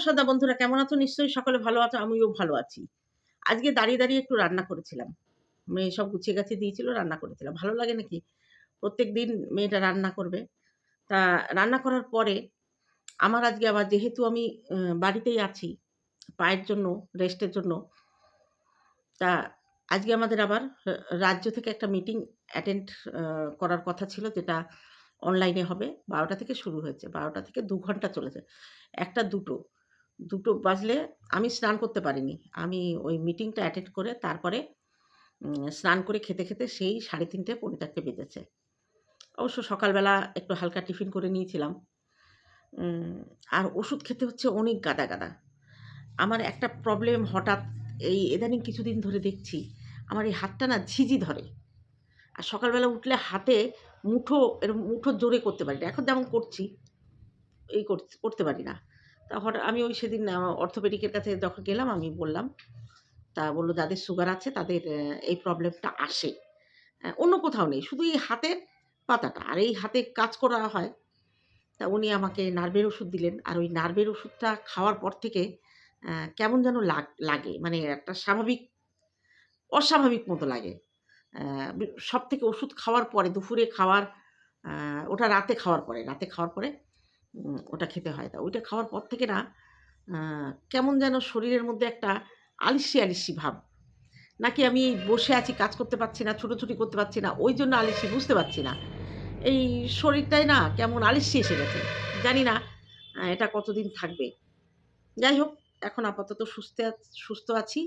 নমস্কার দা বন্ধুরা কেমন আছো? নিশ্চয়ই সকলে ভালো আছো, আমিও ভালো আছি। আজকে দাঁড়িয়ে দাঁড়িয়ে একটু রান্না করেছিলাম। মেয়ে সব গুছিয়ে গাছে দিয়েছিল, রান্না করেছিলাম। ভালো লাগে নাকি? প্রত্যেক দিন মেয়েটা রান্না করবে। তা রান্না করার পরে আমার আজকে আবার যেহেতু আমি বাড়িতেই আছি, পায়ের জন্য, রেস্টের জন্য, তা আজকে আমাদের আবার রাজ্য থেকে একটা মিটিং অ্যাটেন্ড করার কথা ছিল যেটা অনলাইনে হবে। বারোটা থেকে শুরু হয়েছে, বারোটা থেকে দু ঘণ্টা চলেছে। একটা, দুটো। দুটো বাজলে আমি স্নান করতে পারিনি। আমি ওই মিটিংটা অ্যাটেন্ড করে তারপরে স্নান করে খেতে খেতে সেই সাড়ে তিনটে পৌনে চারটে বেজেছে। অবশ্য সকালবেলা একটু হালকা টিফিন করে নিয়েছিলাম। আর ওষুধ খেতে হচ্ছে অনেক গাদা গাদা। আমার একটা প্রবলেম হঠাৎ এই ইদানিং কিছুদিন ধরে দেখছি, আমার এই হাতটা না ঝিঝি ধরে। আর সকালবেলা উঠলে হাতে মুঠো এরকম মুঠো জোরে করতে পারি না। এখন যেমন করছি, এই করতে করতে পারি না। তা হঠাৎ আমি ওই সেদিন অর্থোপেডিকের কাছে যখন গেলাম, আমি বললাম, তা বলল, যাদের সুগার আছে, তাদের এই প্রবলেমটা আসে। অন্য কোথাও নেই, শুধু এই হাতের পাতাটা। আর এই হাতে কাজ করা হয়। তা উনি আমাকে নার্ভের ওষুধ দিলেন। আর ওই নার্ভের ওষুধটা খাওয়ার পর থেকে কেমন যেন লাগ- মানে একটা স্বাভাবিক, অস্বাভাবিক মতো লাগে। সব থেকে ওষুধ খাওয়ার পরে, দুপুরে খাওয়ার ওটা রাতে খাওয়ার পরে, রাতে খাওয়ার পরে ওটা খেতে হয়। তা ওইটা খাওয়ার পর থেকে না কেমন যেন শরীরের মধ্যে একটা আলিসি আলিসি ভাব। নাকি আমি বসে আছি, কাজ করতে পারছি না, ছুটোছুটি করতে পারছি না, ওই জন্য আলিসি বুঝতে পারছি না। এই শরীরটাই না কেমন আলিসি এসে গেছে। জানি না এটা কতদিন থাকবে। যাই হোক, এখন আপাতত সুস্থ সুস্থ আছি।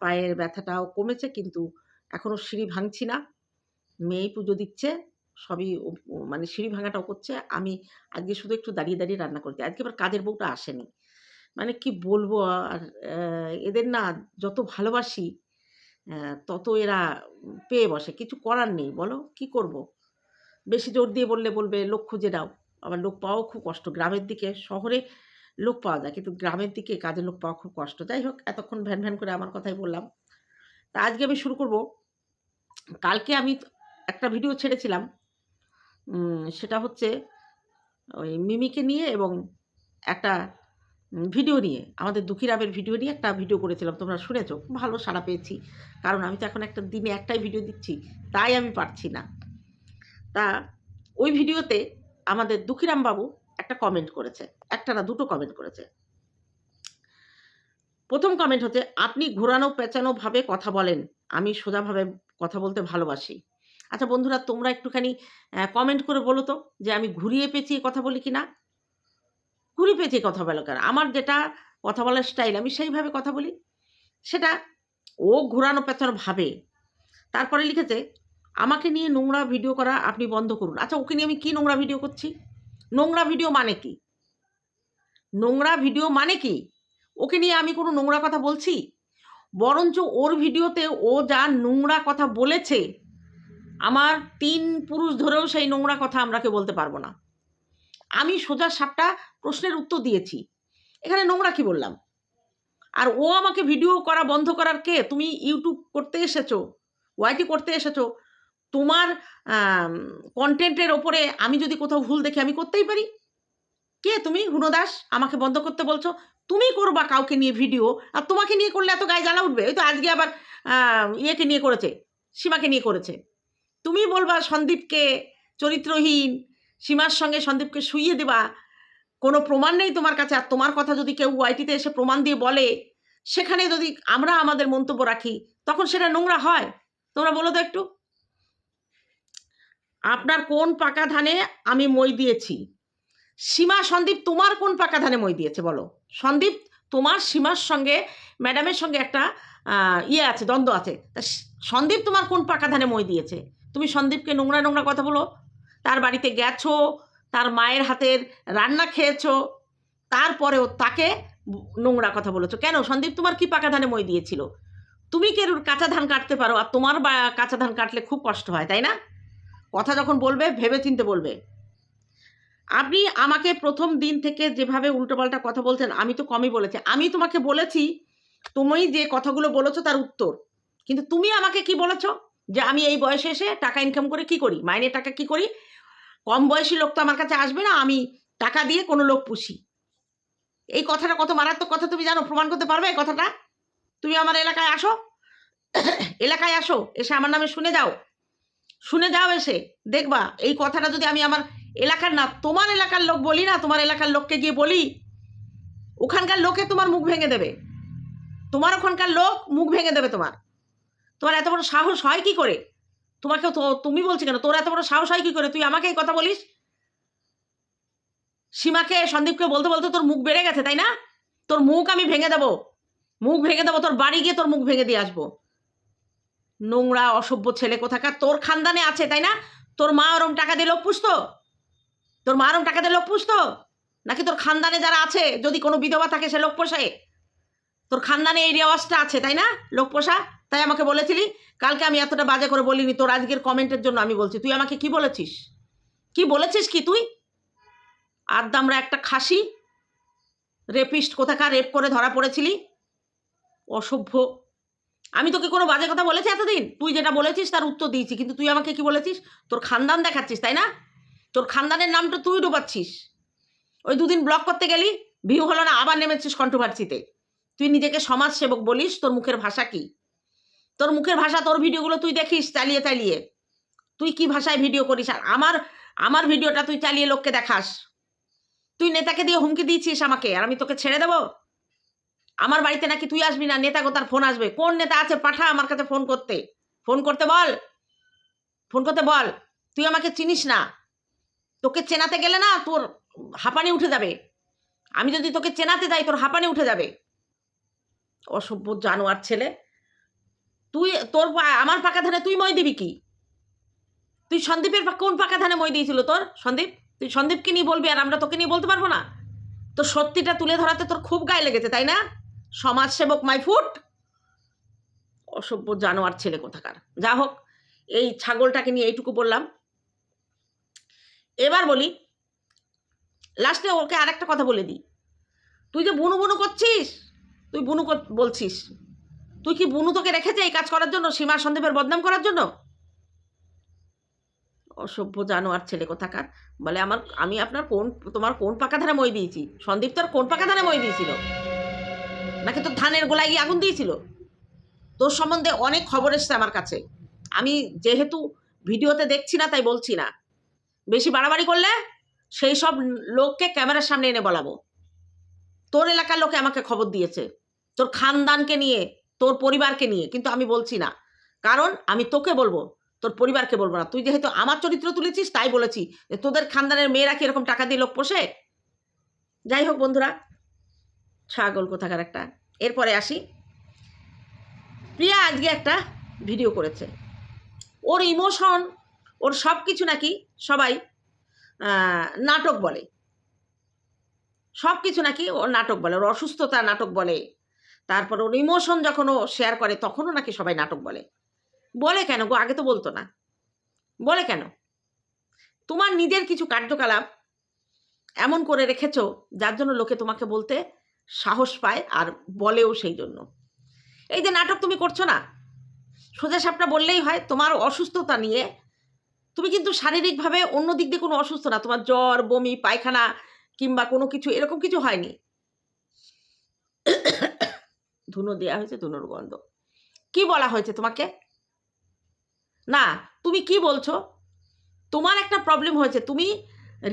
পায়ের ব্যথাটাও কমেছে, কিন্তু এখনও সিঁড়ি ভাঙছি না। মেয়েই পুজো দিচ্ছে। সবই মানে সিঁড়ি ভাঙাটাও করছে। আমি আজকে শুধু একটু দাঁড়িয়ে দাঁড়িয়ে রান্না করছি আজকে আবার কাজের বউটা আসেনি। মানে কি বলব আর এদের না যত ভালোবাসি তত এরা পেয়ে বসে। কিছু করার নেই। বলো, কি করব? বেশি জোর দিয়ে বললে বলবে, লোক খুঁজে দাও আবার লোক পাওয়াও খুব কষ্ট। গ্রামের দিকে, শহরে লোক পাওয়া যায়, কিন্তু গ্রামের দিকে কাজের লোক পাওয়া খুব কষ্ট। যাই হোক, এতক্ষণ ভ্যান ভ্যান করে আমার কথাই বললাম। তা আজকে আমি শুরু করব। কালকে আমি একটা ভিডিও ছেড়েছিলাম। সেটা হচ্ছে ওই মিমিকে নিয়ে এবং একটা ভিডিও নিয়ে। আমাদের দুঃখীরামের ভিডিও নিয়ে একটা ভিডিও করেছিলাম, তোমরা শুনেছো? ভালো সাড়া পেয়েছি। কারণ আমি তো এখন একটা দিনে একটাই ভিডিও দিচ্ছি, তাই আমি পারছি না। তা ওই ভিডিওতে আমাদের দুঃখীরাম বাবু একটা কমেন্ট করেছে, একটা না দুটো কমেন্ট করেছে। প্রথম কমেন্ট হচ্ছে, আপনি ঘোরানো পেঁচানো ভাবে কথা বলেন। আমি সোজাভাবে কথা বলতে ভালোবাসি। আচ্ছা বন্ধুরা, তোমরা একটুখানি কমেন্ট করে বলো তো যে আমি ঘুরিয়ে পেঁচিয়ে কথা বলি কি না ঘুরিয়ে পেঁচিয়ে কথা বলো কেন? আমার যেটা কথা বলার স্টাইল আমি সেইভাবে কথা বলি। সেটা ও ঘোরানো পেঁচানো ভাবে। তারপরে লিখেছে, আমাকে নিয়ে নোংরা ভিডিও করা আপনি বন্ধ করুন। আচ্ছা ওকে নিয়ে আমি কি নোংরা ভিডিও করছি? নোংরা ভিডিও মানে কি? নোংরা ভিডিও মানে কি? ওকে নিয়ে আমি কোনো নোংরা কথা বলছি? বরঞ্চ ওর ভিডিওতে ও যা নোংরা কথা বলেছে আমার তিন পুরুষ ধরেও সেই নোংরা কথা আমরাকে বলতে পারব না। আমি সোজা সাপটা প্রশ্নের উত্তর দিয়েছি। এখানে নোংরা কি বললাম? আর ও আমাকে ভিডিও করা বন্ধ করার কে? তুমি ইউটিউব করতে এসেছ, ওয়াইটি করতে এসেছ। তোমার কন্টেন্টের ওপরে আমি যদি কোথাও ভুল দেখি, আমি করতেই পারি। কে তুমি? হুনদাস আমাকে বন্ধ করতে বলছো? তুমি করবা কাউকে নিয়ে ভিডিও? আর তোমাকে নিয়ে করলে এত গায়ে জ্বালা উঠবে? ওই তো আজকে আবার ইয়েকে নিয়ে করেছে, সীমাকে নিয়ে করেছে। তুমি বলবা সন্দীপকে চরিত্রহীন, সীমার সঙ্গে সন্দীপকে শুইয়ে দেবা। কোনো প্রমাণ নেই তোমার কাছে। আর তোমার কথা যদি কেউ ওয়াইটিতে এসে প্রমাণ দিয়ে বলে, সেখানে যদি আমরা আমাদের মন্তব্য রাখি, তখন সেটা নোংরা হয়। তোমরা বলো তো একটু। আপনার কোন পাকা ধানে আমি মই দিয়েছি? সীমা, সন্দীপ তোমার কোন পাকা ধানে মই দিয়েছে বলো? সন্দীপ তোমার সীমার সঙ্গে, ম্যাডামের সঙ্গে একটা ইয়ে আছে, দ্বন্দ্ব আছে। তা সন্দীপ তোমার কোন পাকা ধানে মই দিয়েছে? তুমি সন্দীপকে নোংরা নোংরা কথা বলো। তার বাড়িতে গেছো, তার মায়ের হাতের রান্না খেয়েছো, তারপরেও তাকে নোংরা কথা বলেছ। কেন? সন্দীপ তোমার কি পাকা ধানে মই দিয়েছিল? তুমি কেরুর কাঁচা ধান কাটতে পারো? আর তোমার কাঁচা ধান কাটলে খুব কষ্ট হয়, তাই না? কথা যখন বলবে ভেবে চিনতে বলবে। আপনি আমাকে প্রথম দিন থেকে যেভাবে উল্টোপাল্টা কথা বলছেন, আমি তো কমই বলেছি। আমি তোমাকে বলেছি, তুমি যে কথাগুলো বলেছ তার উত্তর। কিন্তু তুমি আমাকে কি বলেছ? যে আমি এই বয়সে এসে টাকা ইনকাম করে কি করি? মাইনে টাকা কি করি? কম বয়সী লোক তো আমার কাছে আসবে না, আমি টাকা দিয়ে কোনো লোক পুষি। এই কথাটা কত মারাত্মক কথা তুমি জানো? প্রমাণ করতে পারবে এই কথাটা? তুমি আমার এলাকায় আসো। এলাকায় আসো, এসে আমার নামে শুনে যাও। শুনে যাও এসে, দেখবা এই কথাটা যদি আমি আমার এলাকার না, তোমার এলাকার লোক বলি না, তোমার এলাকার লোককে গিয়ে বলি, ওখানকার লোকে তোমার মুখ ভেঙে দেবে। তোমার ওখানকার লোক মুখ ভেঙে দেবে তোমার। তোমার এত বড় সাহস হয় কি করে? তোমাকে তুমি বলছি কেন? তোর এত বড় সাহস হয় কি করে? তুই আমাকে এই কথা বলিস? সীমাকে, সন্দীপকে বলতে বলতে তোর মুখ বেড়ে গেছে, তাই না? তোর মুখ আমি ভেঙে দেবো। মুখ ভেঙে দেবো, তোর বাড়ি গিয়ে তোর মুখ ভেঙে দিয়ে আসব। নোংরা, অসভ্য ছেলে কোথাকার? তোর খানদানে আছে, তাই না? তোর মা ওরম টাকা দিয়ে লোক পুষতো? তোর মা ওরম টাকা দিয়ে লোক পুষতো? নাকি তোর খানদানে যারা আছে, যদি কোনো বিধবা থাকে, সে লোক পোষে? তোর খানদানে এই রেওয়াজটা আছে, তাই না লোক পোষা তাই আমাকে বলেছিলি, কালকে আমি এতটা বাজে করে বলিনি, তোর আজকের কমেন্টের জন্য আমি বলছি। তুই আমাকে কি বলেছিস? কি বলেছিস কি তুই? আদ্দামরা একটা খাসি রেপিস্ট কোথাকার রেপ করে ধরা পড়েছিলি? অসভ্য। আমি তোকে কোনো বাজে কথা বলেছি এতদিন? তুই যেটা বলেছিস তার উত্তর দিয়েছি, কিন্তু তুই আমাকে কি বলেছিস? তোর খানদান দেখাচ্ছিস, তাই না? তোর খানদানের নামটা তুই ডুবাচ্ছিস। ওই দুদিন ব্লক করতে গেলি ভিউ হলো না, আবার নেমেছিস কন্ট্রোভার্সিতে তুই নিজেকে সমাজসেবক বলিস, তোর মুখের ভাষা কি? তোর মুখের ভাষা, তোর ভিডিওগুলো তুই দেখিস চালিয়ে চালিয়ে। তুই কি ভাষায় ভিডিও করিস? আর আমার আমার ভিডিওটা তুই চালিয়ে লোককে দেখাস। তুই নেতাকে দিয়ে হুমকি দিয়েছিস আমাকে, আর আমি তোকে ছেড়ে দেবো? আমার বাড়িতে নাকি তুই আসবি না? নেতা তার ফোন আসবে। কোন নেতা আছে? পাঠা আমার কাছে ফোন করতে। ফোন করতে বল। ফোন করতে বল। তুই আমাকে চিনিস না। তোকে চেনাতে গেলে না তোর হাঁপানি উঠে যাবে। আমি যদি তোকে চেনাতে যাই তোর হাঁপানি উঠে যাবে। অসভ্য জানোয়ার ছেলে। তুই তোর আমার পাকা ধানে তুই মই দিবি কি? তুই সন্দীপের কোন পাকা ধানে মই দিয়েছিল তোর? সন্দীপ, তুই সন্দীপকে নিয়ে বলবি আর আমরা তোকে নিয়ে বলতে পারব না? তোর সত্যিটা তুলে ধরাতে তোর খুব গায়ে লেগেছে, তাই না? সমাজসেবক মাই ফুট অসভ্য জানোয়ার ছেলে কোথাকার। যা হোক, এই ছাগলটাকে নিয়ে এইটুকু বললাম। এবার বলি লাস্টে ওকে আরেকটা কথা বলে দিই। তুই যে বুনু বুনু করছিস? তুই বুনু বলছিস। তুই কি বুনু তোকে রেখেছে এই কাজ করার জন্য? সীমা সন্দীপের বদনাম করার জন্য? অসভ্য জানোয়ার ছেলে কোথাকার। বলে আমার, আমি আপনার কোন, তোমার কোন পাকা ধানে মই দিয়েছি? সন্দীপ তোর কোন পাকা ধানে মই দিয়েছিল? নাকি তোর ধানের গোলায় গিয়ে আগুন দিয়েছিল? তোর সম্বন্ধে অনেক খবর এসছে আমার কাছে। আমি যেহেতু ভিডিওতে দেখছি না, তাই বলছি না। বেশি বাড়াবাড়ি করলে সেই সব লোককে ক্যামেরার সামনে এনে বলাবো। তোর এলাকার লোকে আমাকে খবর দিয়েছে। তোর খানদানকে নিয়ে, তোর পরিবারকে নিয়ে, কিন্তু আমি বলছি না। কারণ আমি তোকে বলব, তোর পরিবারকে বলব না। তুই যেহেতু আমার চরিত্র তুলেছিস, তাই বলেছি যে তোদের খানদানের মেয়েরা কি এরকম টাকা দিয়ে লোক পোষে? যাই হোক বন্ধুরা, ছাগল কোথাকার একটা। এরপরে আসি। প্রিয়া আজকে একটা ভিডিও করেছে। ওর ইমোশন ওর সব কিছু নাকি সবাই নাটক বলে। সব কিছু নাকি ওর নাটক বলে, ওর অসুস্থতা নাটক বলে। তারপর ওর ইমোশন যখন ও শেয়ার করে, তখনও নাকি সবাই নাটক বলে। বলে কেন গো? আগে তো বলতো না। বলে কেন? তোমার নিজের কিছু কার্যকলাপ এমন করে রেখেছ, যার জন্য লোকে তোমাকে বলতে সাহস পায় আর বলেও সেই জন্য। এই যে নাটক তুমি করছ না, সোজা সাপটা বললেই হয়, তোমার অসুস্থতা নিয়ে তুমি কিন্তু শারীরিকভাবে অন্য দিক দিয়ে কোনো অসুস্থ না, তোমার জ্বর, বমি, পায়খানা কিংবা কোনো কিছু, এরকম কিছু হয়নি। ধুনো দেওয়া হয়েছে, ধুনোর গন্ধ। কি বলা হয়েছে তোমাকে? না, তুমি কি বলছো? তোমার একটা প্রবলেম হয়েছে, তুমি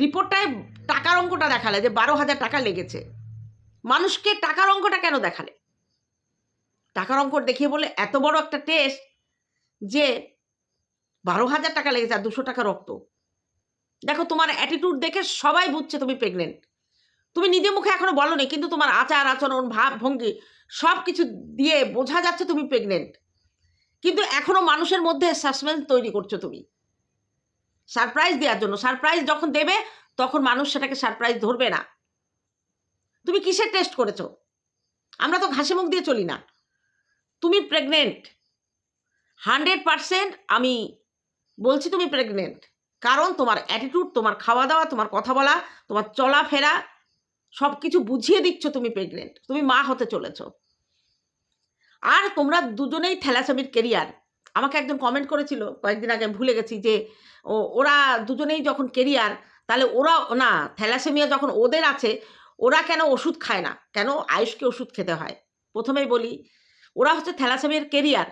রিপোর্টটায় টাকার অঙ্কটা দেখালে যে বারো হাজার টাকা লেগেছে। মানুষকে টাকার অঙ্কটা কেন দেখালে? টাকার অঙ্ক দেখিয়ে বলে এত বড় একটা টেস্ট যে বারো হাজার টাকা লেগেছে আর দুশো টাকা রক্ত। দেখো তোমার অ্যাটিটিউড দেখে সবাই বুঝছে তুমি প্রেগনেন্ট তুমি নিজে মুখে এখনও বলনি, কিন্তু তোমার আচার আচরণ, ভাব, ভঙ্গি সব কিছু দিয়ে বোঝা যাচ্ছে তুমি প্রেগনেন্ট কিন্তু এখনও মানুষের মধ্যে সাসপেন্স তৈরি করছ তুমি। সারপ্রাইজ দেওয়ার জন্য। সারপ্রাইজ যখন দেবে, তখন মানুষ সেটাকে সারপ্রাইজ ধরবে না। তুমি কিসের টেস্ট করেছ? আমরা তো ঘাসে মুখ দিয়ে চলি না। তুমি প্রেগনেন্ট হান্ড্রেড পারসেন্ট আমি বলছি তুমি প্রেগনেন্ট কারণ তোমার অ্যাটিটিউড তোমার খাওয়া দাওয়া, তোমার কথা বলা, তোমার চলাফেরা সব কিছু বুঝিয়ে দিচ্ছ তুমি প্রেগনেন্ট তুমি মা হতে চলেছ। আর তোমরা দুজনেই থ্যালাসেমির কেরিয়ার আমাকে একজন কমেন্ট করেছিল, কয়েকদিন আগে আমি ভুলে গেছি যে ওরা দুজনেই যখন কেরিয়ার তাহলে ওরা, না, থ্যালাসেমিয়া যখন ওদের আছে, ওরা কেন ওষুধ খায় না? কেন আয়ুষকে ওষুধ খেতে হয়? প্রথমেই বলি, ওরা হচ্ছে থ্যালাসেমিয়ার কেরিয়ার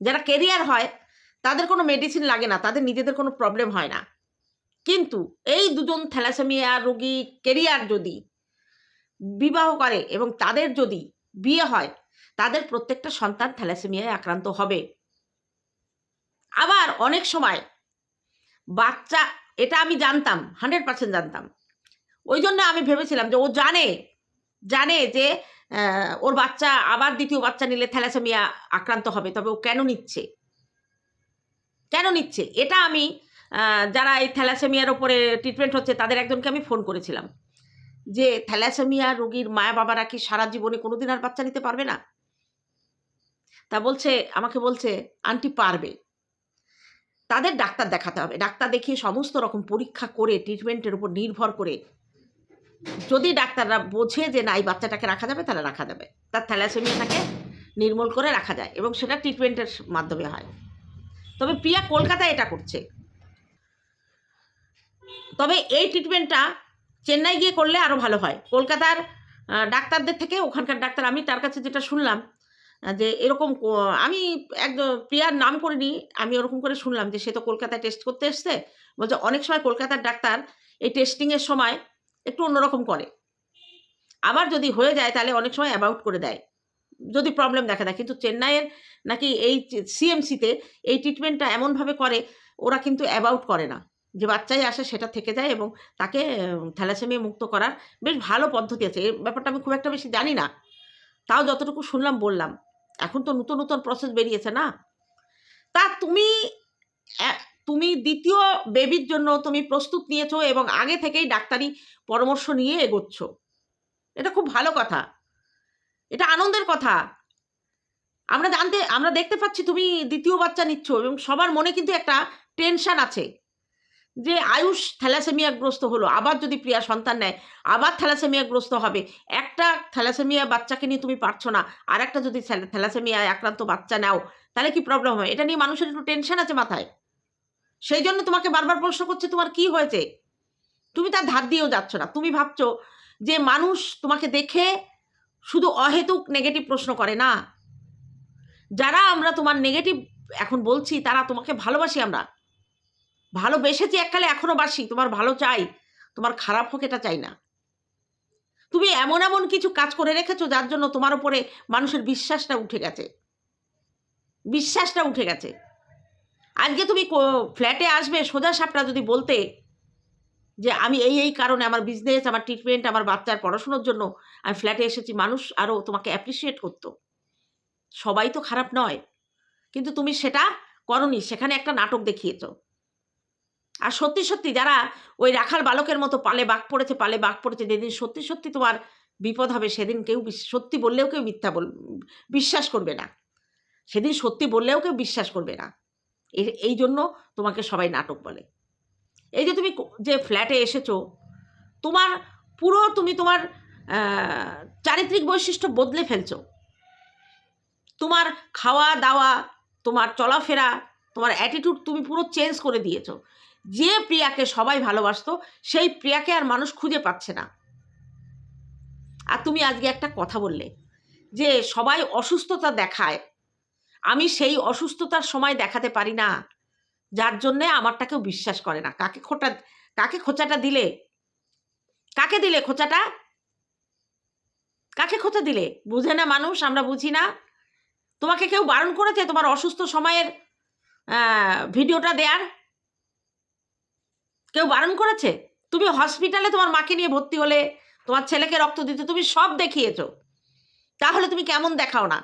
যারা কেরিয়ার হয়, তাদের কোনো মেডিসিন লাগে না, তাদের নিজেদের কোনো প্রবলেম হয় না। কিন্তু এই দুজন থ্যালাসেমিয়া রোগী কেরিয়ার যদি বিবাহ করে এবং তাদের যদি বিয়ে হয়, তাদের প্রত্যেকটা সন্তান থ্যালাসেমিয়ায় আক্রান্ত হবে। আবার অনেক সময় বাচ্চা, এটা আমি জানতাম, হান্ড্রেড পার্সেন্ট জানতাম। ওই জন্য আমি ভেবেছিলাম যে ও জানে জানে যে ওর বাচ্চা, আবার দ্বিতীয় বাচ্চা নিলে থ্যালাসেমিয়া আক্রান্ত হবে, তবে ও কেন নিচ্ছে? কেন নিচ্ছে? এটা আমি যারা এই থ্যালাসেমিয়ার ওপরে ট্রিটমেন্ট হচ্ছে, তাদের একজনকে আমি ফোন করেছিলাম। যে থ্যালাসেমিয়া রোগীর মায়া বাবারা কি সারা জীবনে কোনোদিন আর বাচ্চা নিতে পারবে না? তা বলছে, আমাকে বলছে, আন্টি পারবে। তাদের ডাক্তার দেখাতে হবে। ডাক্তার দেখিয়ে সমস্ত রকম পরীক্ষা করে, ট্রিটমেন্টের উপর নির্ভর করে যদি ডাক্তাররা বোঝে যে না, এই বাচ্চাটাকে রাখা যাবে, তাহলে রাখা যাবে। তার থ্যালাসেমিয়াটাকে নির্মূল করে রাখা যায় এবং সেটা ট্রিটমেন্টের মাধ্যমে হয়। তবে প্রিয়া কলকাতায় এটা করছে। তবে এই ট্রিটমেন্টটা চেন্নাই গিয়ে করলে আরও ভালো হয়। কলকাতার ডাক্তারদের থেকে ওখানকার ডাক্তার, আমি তার কাছে যেটা শুনলাম যে এরকম আমি একদম প্রিয়ার নাম করিনি, আমি ওরকম করে শুনলাম যে সে তো কলকাতায় টেস্ট করতে এসছে, বলছে অনেক সময় কলকাতার ডাক্তার এই টেস্টিংয়ের সময় একটু অন্যরকম করে। আবার যদি হয়ে যায় তাহলে অনেক সময় অ্যাবাউট করে দেয়। যদি প্রবলেম দেখা দেয়, কিন্তু চেন্নাইয়ের নাকি এই সিএমসিতে এই ট্রিটমেন্টটা এমনভাবে করে, ওরা কিন্তু অ্যাবাউট করে না। যে বাচ্চাই আসে সেটা থেকে যায় এবং তাকে থ্যালাসেমিয়া মুক্ত করার বেশ ভালো পদ্ধতি আছে। এই ব্যাপারটা আমি খুব একটা বেশি জানি না। তাও যতটুকু শুনলাম, বললাম। এখন তো নতুন নতুন প্রসেস বেরিয়েছে না? তা তুমি তুমি দ্বিতীয় বেবির জন্য তুমি প্রস্তুত নিয়েছো এবং আগে থেকেই ডাক্তারি পরামর্শ নিয়ে এগোচ্ছ। এটা খুব ভালো কথা। এটা আনন্দের কথা। আমরা জানতে, আমরা দেখতে পাচ্ছি তুমি দ্বিতীয় বাচ্চা নিচ্ছ এবং সবার মনে কিন্তু একটা টেনশন আছে। যে আয়ুষ থ্যালাসেমিয়াগ্রস্ত হলো, আবার যদি প্রিয়া সন্তান নেয়, আবার থ্যালাসেমিয়াগ্রস্ত হবে। একটা থ্যালাসেমিয়া বাচ্চাকে নিয়ে তুমি পারছ না আর একটা যদি থ্যালা- থ্যালাসেমিয়ায় আক্রান্ত বাচ্চা নাও, তাহলে কি প্রবলেম হয়? এটা নিয়ে মানুষের একটু টেনশন আছে মাথায়। সেই জন্য তোমাকে বারবার প্রশ্ন করছে, তোমার কি হয়েছে? তুমি তার ধার দিয়েও যাচ্ছ না। তুমি ভাবছ যে মানুষ তোমাকে দেখে শুধু অহেতুক নেগেটিভ প্রশ্ন করে না। যারা আমরা তোমার নেগেটিভ এখন বলছি, তারা তোমাকে ভালোবাসি আমরা। ভালোবেসেছি এককালে এখনও বাসি। তোমার ভালো চাই, তোমার খারাপ হোক এটা চাই না। তুমি এমন এমন কিছু কাজ করে রেখেছো যার জন্য তোমার উপরে মানুষের বিশ্বাসটা উঠে গেছে। বিশ্বাসটা উঠে গেছে। আজকে তুমি ফ্ল্যাটে আসবে, সোজা সাপটা যদি বলতে যে আমি এই এই কারণে আমার বিজনেস আমার ট্রিটমেন্ট আমার বাচ্চার পড়াশোনার জন্য আমি ফ্ল্যাটে এসেছি, মানুষ আরও তোমাকে অ্যাপ্রিসিয়েট করতো। সবাই তো খারাপ নয়। কিন্তু তুমি সেটা করনি, সেখানে একটা নাটক দেখিয়েছো। আর সত্যি সত্যি যারা ওই রাখাল বালকের মতো পালে বাঘ পড়েছে, পালে বাঘ পড়েছে, যেদিন সত্যি সত্যি তোমার বিপদ হবে, সেদিন কেউ সত্যি বললেও কেউ মিথ্যা বল, বিশ্বাস করবে না। সেদিন সত্যি বললেও কেউ বিশ্বাস করবে না। এই- জন্য তোমাকে সবাই নাটক বলে। এই যে তুমি যে ফ্ল্যাটে এসেছ, তোমার পুরো তুমি তোমার চারিত্রিক বৈশিষ্ট্য বদলে ফেলছো। তোমার খাওয়া দাওয়া, তোমার চলাফেরা, তোমার অ্যাটিটিউড তুমি পুরো চেঞ্জ করে দিয়েছ। যে প্রিয়াকে সবাই ভালোবাসতো, সেই প্রিয়াকে আর মানুষ খুঁজে পাচ্ছে না। আর তুমি আজকে একটা কথা বললে যে সবাই অসুস্থতা দেখায়। আমি সেই অসুস্থতার সময় দেখাতে পারি না, যার জন্যে আমারটা কেউ বিশ্বাস করে না। কাকে খোটা, কাকে খোঁচাটা দিলে? কাকে দিলে খোঁচাটা? কাকে খোঁচা দিলে? বুঝে না মানুষ, আমরা বুঝি না। তোমাকে কেউ বারণ করেছে তোমার অসুস্থ সময়ের ভিডিওটা দেয়ার? কেউ বারণ করেছে? তুমি হসপিটালে তোমার মাকে নিয়ে ভর্তি হলে, তোমার ছেলেকে রক্ত দিতে তুমি সব দেখিয়েছো। তাহলে তুমি কেমন দেখাও না?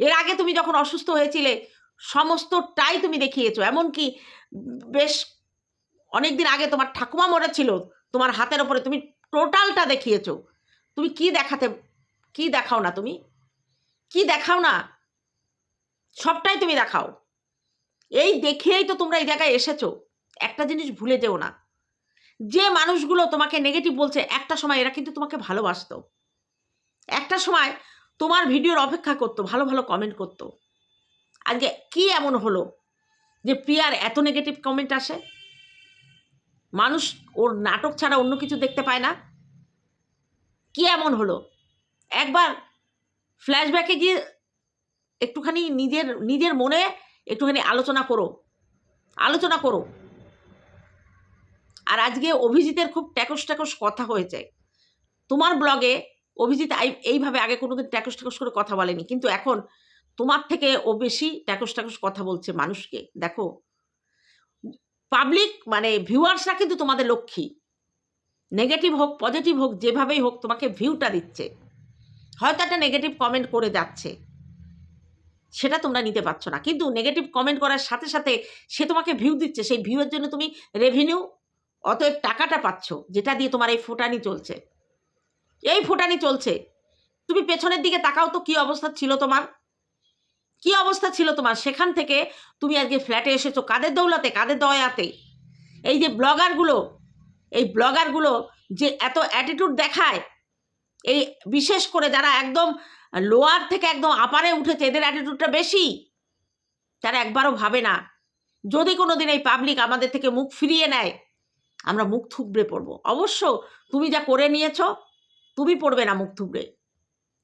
এর আগে তুমি যখন অসুস্থ হয়েছিলে, সমস্তটাই তুমি দেখিয়েছো। এমনকি বেশ অনেক দিন আগে তোমার ঠাকুমা মরেছিল, তোমার হাতের ওপরে তুমি টোটালটা দেখিয়েছো। তুমি কি দেখাতে, কি দেখাও না তুমি? কি দেখাও না? সবটাই তুমি দেখাও। এই দেখিয়েই তো তোমরা এই জায়গায় এসেছ। একটা জিনিস ভুলে যেও না। যে মানুষগুলো তোমাকে নেগেটিভ বলছে, একটা সময় এরা কিন্তু তোমাকে ভালোবাসতো। একটা সময় তোমার ভিডিওর অপেক্ষা করতো, ভালো ভালো কমেন্ট করতো। আজকে কি এমন হলো যে প্রিয়ার এত নেগেটিভ কমেন্ট আসে? মানুষ ওর নাটক ছাড়া অন্য কিছু দেখতে পায় না। কি এমন হলো? একবার ফ্ল্যাশব্যাকে গিয়ে একটুখানি নিজের নিজের মনে একটুখানি আলোচনা করো। আলোচনা করো। আর আজকে অভিজিতের খুব ট্যাকস ট্যাকস কথা হয়েছে। তোমার ব্লগে অভিজিৎ এই- এইভাবে আগে কোনোদিন ট্যাকস ট্যাকস করে কথা বলেনি। কিন্তু এখন তোমার থেকে ও বেশি ট্যাকস ট্যাকস কথা বলছে মানুষকে। দেখো পাবলিক মানে ভিউয়ার্সরা কিন্তু তোমাদের লক্ষ্মী। নেগেটিভ হোক পজিটিভ হোক, যেভাবেই হোক তোমাকে ভিউটা দিচ্ছে। হয়তো একটা নেগেটিভ কমেন্ট করে যাচ্ছে। সেটা তোমরা নিতে পারছ না। কিন্তু নেগেটিভ কমেন্ট করার সাথে সাথে সে তোমাকে ভিউ দিচ্ছে। সেই ভিউয়ের জন্য তুমি রেভিনিউ অতএব টাকাটা পাচ্ছ, যেটা দিয়ে তোমার এই ফোটানি চলছে। এই ফোটানি চলছে। তুমি পেছনের দিকে তাকাও তো, কি অবস্থা ছিল তোমার? কি অবস্থা ছিল তোমার? সেখান থেকে তুমি আজকে ফ্ল্যাটে এসেছ, কাদের দৌলাতে, কাদের দয়াতে? এই যে ব্লগারগুলো, এই ব্লগারগুলো যে এত অ্যাটিটিউড দেখায়, এই বিশেষ করে যারা একদম লোয়ার থেকে একদম আপারে উঠেছে, এদের অ্যাটিটিউডটা বেশি। তারা একবারও ভাবে না। যদি কোনো দিন এই পাবলিক আমাদের থেকে মুখ ফিরিয়ে নেয় আমরা মুখ থুবড়ে পড়ব। অবশ্য তুমি যা করে নিয়েছো, তুমি পড়বে না মুখ থুবড়ে।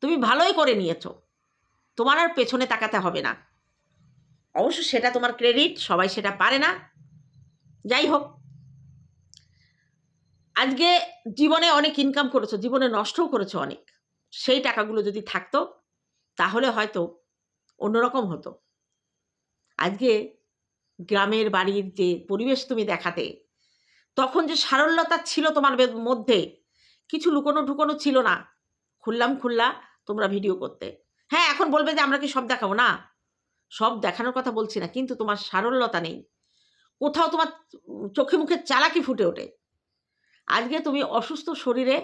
তুমি ভালোই করে নিয়েছো। তোমার আর পেছনে তাকাতে হবে না। অবশ্য সেটা তোমার ক্রেডিট, সবাই সেটা পারে না। যাই হোক। আজকে জীবনে অনেক ইনকাম করেছ, জীবনে নষ্টও করেছ অনেক। সেই টাকাগুলো যদি থাকতো, তাহলে হয়তো অন্যরকম হতো। আজকে গ্রামের বাড়ির যে পরিবেশ তুমি দেখাতে তখন যে সারল্যতা ছিল তোমার মধ্যে, কিছু লুকোনো ঢুকোনো ছিল না। খুললাম, খুললা, তোমরা ভিডিও করতে। হ্যাঁ এখন বলবে যে আমরা কি সব দেখাবো? না, সব দেখানোর কথা বলছি না, কিন্তু তোমার সারল্যতা নেই। কোথাও তোমার চোখে মুখে চালাকি ফুটে ওঠে। আজকে তুমি অসুস্থ শরীরে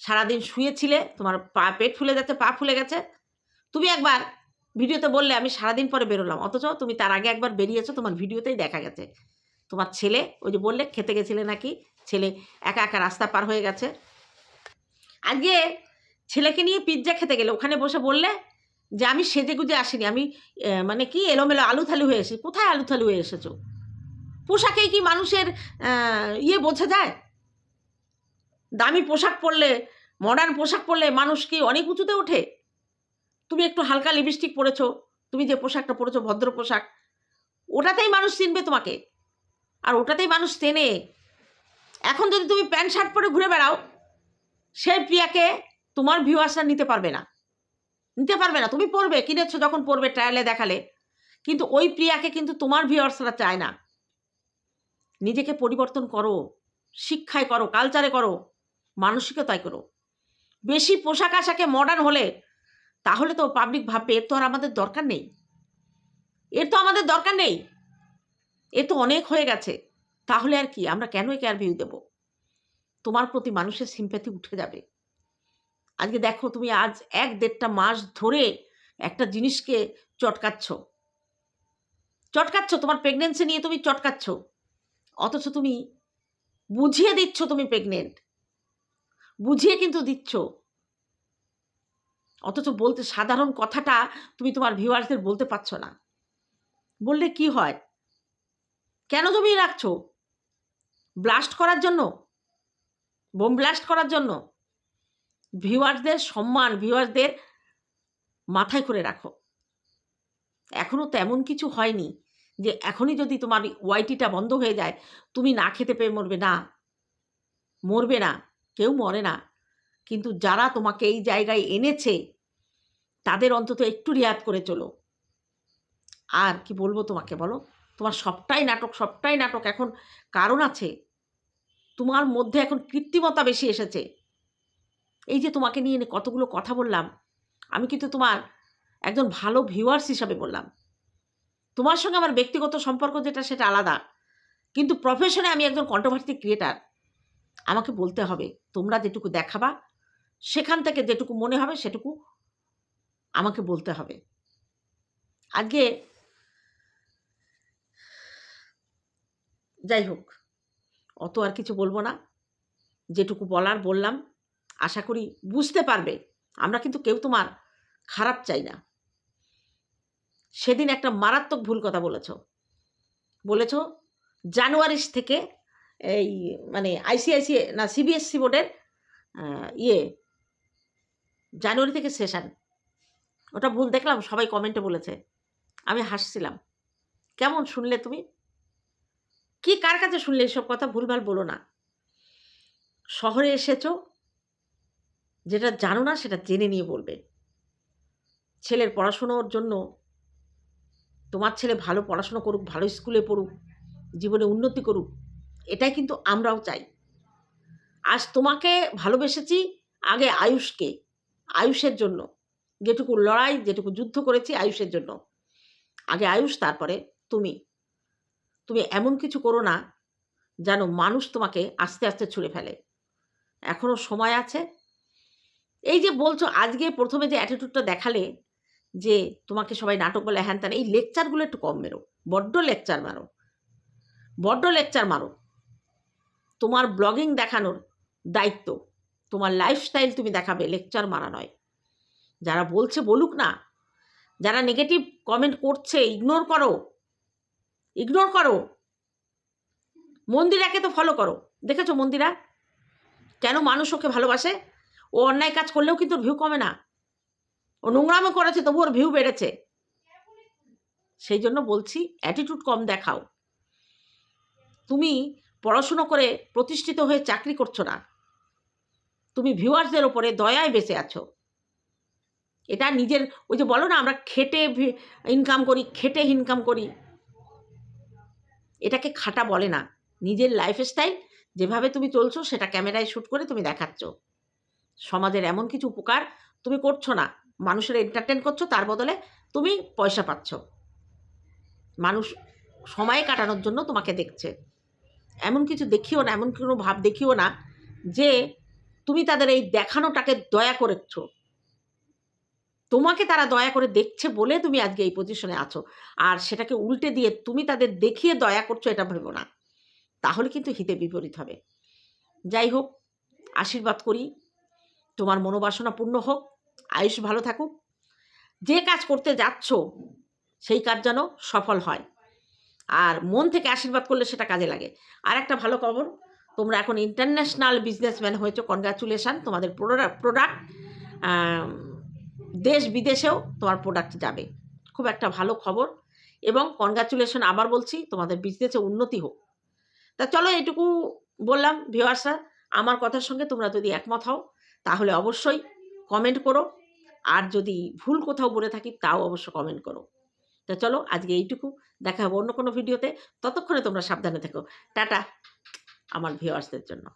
সারাদিন শুয়েছিলে, তোমার পা, পেট ফুলে যাচ্ছে, পা ফুলে গেছে। তুমি একবার ভিডিওতে বললে, আমি সারাদিন পরে বেরোলাম, অথচ তুমি তার আগে একবার বেরিয়েছো, তোমার ভিডিওতেই দেখা গেছে। তোমার ছেলে, ওই যে বললে, খেতে গেছিলে নাকি? ছেলে একা একা রাস্তা পার হয়ে গেছে। আজকে ছেলেকে নিয়ে পিৎজা খেতে গেলে, ওখানে বসে বললে যে আমি সেজে গুজে আসিনি, আমি মানে কি এলোমেলো আলু থালু হয়ে এসেছি, কোথায় আলু থালু হয়ে এসেছ? পোশাকেই কি মানুষের ইয়ে বোঝা যায়? দামি পোশাক পরলে মডার্ন পোশাক পরলে মানুষ কি অনেক উঁচুতে ওঠে? তুমি একটু হালকা লিপস্টিক পরেছো, তুমি যে পোশাকটা পরেছো, ভদ্র পোশাক, ওটাতেই মানুষ চিনবে তোমাকে। আর ওটাতেই মানুষ টেনে এখন যদি তুমি প্যান্ট শার্ট পরে ঘুরে বেড়াও, সেই প্রিয়াকে তোমার ভিউয়ার্সরা নিতে পারবে না। নিতে পারবে না, তুমি পড়বে কিনেছো যখন পড়বে ট্রায়ালে দেখালে। কিন্তু ওই প্রিয়াকে কিন্তু তোমার ভিউয়ার্সরা চায় না। নিজেকে পরিবর্তন করো, শিক্ষায় করো কালচারে করো, মানসিকতায় করো। বেশি পোশাক আশাকে মডার্ন হলে, তাহলে তো পাবলিক ভাববে, এর তো আর আমাদের দরকার নেই। এর তো আমাদের দরকার নেই। এ তো অনেক হয়ে গেছে। তাহলে আর কি? আমরা কেন একে আর ভিউ দেব? তোমার প্রতি মানুষের সিম্প্যাথি উঠে যাবে। আজকে দেখো, তুমি আজ এক দেড়টা মাস ধরে একটা জিনিসকে চটকাচ্ছ। চটকাচ্ছ? তোমার প্রেগনেন্সি নিয়ে তুমি চটকাচ্ছ। অথচ তুমি বুঝিয়ে দিচ্ছ তুমি প্রেগনেন্ট বুঝিয়ে কিন্তু দিচ্ছ। অথচ বলতে সাধারণ কথাটা তুমি তোমার ভিউয়ার্সদের বলতে পারছ না। বললে কি হয়? কেন জমিয়ে রাখছো? ব্লাস্ট করার জন্য? বোম ব্লাস্ট করার জন্য? ভিউয়ার্সদের সম্মান ভিউয়ার্সদের মাথায় করে রাখো। এখনও তেমন কিছু হয়নি যে এখনই যদি তোমার ওয়াইটিটা বন্ধ হয়ে যায়, তুমি না খেতে পেয়ে মরবে না। মরবে না, কেউ মরে না। কিন্তু যারা তোমাকে এই জায়গায় এনেছে, তাদের অন্তত একটু রিয়াদ করে চলো। আর কি বলব তোমাকে বলো? তোমার সবটাই নাটক সবটাই নাটক এখন কারণ আছে। তোমার মধ্যে এখন কৃত্রিমতা বেশি এসেছে। এই যে তোমাকে নিয়ে কতগুলো কথা বললাম, আমি কিন্তু তোমার একজন ভালো ভিউয়ার্স হিসাবে বললাম। তোমার সঙ্গে আমার ব্যক্তিগত সম্পর্ক যেটা, সেটা আলাদা। কিন্তু প্রফেশনে আমি একজন কন্ট্রোভার্সি ক্রিয়েটার আমাকে বলতে হবে, তোমরা যেটুকু দেখাবা, সেখান থেকে যেটুকু মনে হবে, সেটুকু আমাকে বলতে হবে। আজকে যাই হোক, অত আর কিছু বলব না। যেটুকু বলার বললাম, আশা করি বুঝতে পারবে। আমরা কিন্তু কেউ তোমার খারাপ চাই না। সেদিন একটা মারাত্মক ভুল কথা বলেছ। বলেছ জানুয়ারি থেকে এই মানে আইসিআইসি না সিবিএসসি বোর্ডের ইয়ে জানুয়ারি থেকে সেশন। ওটা ভুল দেখলাম, সবাই কমেন্টে বলেছে। আমি হাসছিলাম। কেমন শুনলে তুমি? কি কার কাছে শুনলে এসব কথা ভুলভাল বলো না? শহরে এসেছ, যেটা জানো না সেটা জেনে নিয়ে বলবে। ছেলের পড়াশুনোর জন্য, তোমার ছেলে ভালো পড়াশুনো করুক, ভালো স্কুলে পড়ুক, জীবনে উন্নতি করুক, এটাই কিন্তু আমরাও চাই। আজ তোমাকে ভালোবেসেছি আগে আয়ুষকে, আয়ুষের জন্য। যেটুকু লড়াই, যেটুকু যুদ্ধ করেছি আয়ুষের জন্য। আগে আয়ুষ, তারপরে তুমি। তুমি এমন কিছু করো না যেন মানুষ তোমাকে আস্তে আস্তে ছুঁড়ে ফেলে। এখনও সময় আছে? এই যে বলছো, আজকে প্রথমে যে অ্যাটিটিউডটা দেখালে যে তোমাকে সবাই নাটক বলে হ্যান ত্যান, এই লেকচারগুলো একটু কম মেরো। বড্ড লেকচার মারো। বড্ড লেকচার মারো। তোমার ব্লগিং দেখানোর দায়িত্ব, তোমার লাইফস্টাইল তুমি দেখাবে লেকচার মারা নয়। যারা বলছে বলুক না, যারা নেগেটিভ কমেন্ট করছে ইগনোর করো। ইগনোর করো। মন্দিরাকে তো ফলো করো। দেখেছ মন্দিরা? কেন মানুষ ওকে ভালোবাসে? ও অন্যায় কাজ করলেও কিন্তু ভিউ কমে না। ও নোংরামো করেছে তবু ওর ভিউ বেড়েছে। সেই জন্য বলছি অ্যাটিটিউড কম দেখাও। তুমি পড়াশুনো করে প্রতিষ্ঠিত হয়ে চাকরি করছ না। তুমি ভিউয়ার্সদের ওপরে দয়ায় বেঁচে আছো। এটা নিজের, ওই যে বলো না, আমরা খেটে ইনকাম করি, খেটে ইনকাম করি। এটাকে খাটা বলে না। নিজের লাইফস্টাইল যেভাবে তুমি চলছো সেটা ক্যামেরায় শ্যুট করে তুমি দেখাচ্ছ। সমাজের এমন কিছু উপকার তুমি করছ না। মানুষের এন্টারটেন করছ, তার বদলে তুমি পয়সা পাচ্ছ। মানুষ সময় কাটানোর জন্য তোমাকে দেখছে। এমন কিছু দেখিও না, এমন কোনো ভাব দেখিও না যে তুমি তাদের এই দেখানোটাকে দয়া করেছ। তোমাকে তারা দয়া করে দেখছে বলে তুমি আজকে এই পজিশনে আছো। আর সেটাকে উল্টে দিয়ে তুমি তাদের দেখিয়ে দয়া করছ, এটা ভেবো না। তাহলে কিন্তু হিতে বিপরীত হবে। যাই হোক, আশীর্বাদ করি। তোমার মনোবাসনা পূর্ণ হোক। আয়ুষ ভালো থাকুক। যে কাজ করতে যাচ্ছ, সেই কাজ যেন সফল হয়। আর মন থেকে আশীর্বাদ করলে সেটা কাজে লাগে। আর একটা ভালো খবর, তোমরা এখন ইন্টারন্যাশনাল বিজনেসম্যান হয়েছো। কনগ্রাচুলেশান তোমাদের প্রোডাক্ট দেশ বিদেশেও তোমার প্রোডাক্ট যাবে। খুব একটা ভালো খবর। এবং কনগ্রাচুলেশন আবার বলছি, তোমাদের বিজনেসে উন্নতি হোক। তা চলো এটুকু বললাম ভিওয়ার্সরা আমার কথার সঙ্গে তোমরা যদি একমত হও, তাহলে অবশ্যই কমেন্ট করো। আর যদি ভুল কোথাও বলে থাকি, তাও অবশ্য কমেন্ট করো। তা চলো, আজকে এইটুকু। দেখা হবে অন্য কোনো ভিডিওতে ততক্ষণে তোমরা সাবধানে থেকো। টাটা, আমার ভিওয়ার্সদের জন্য।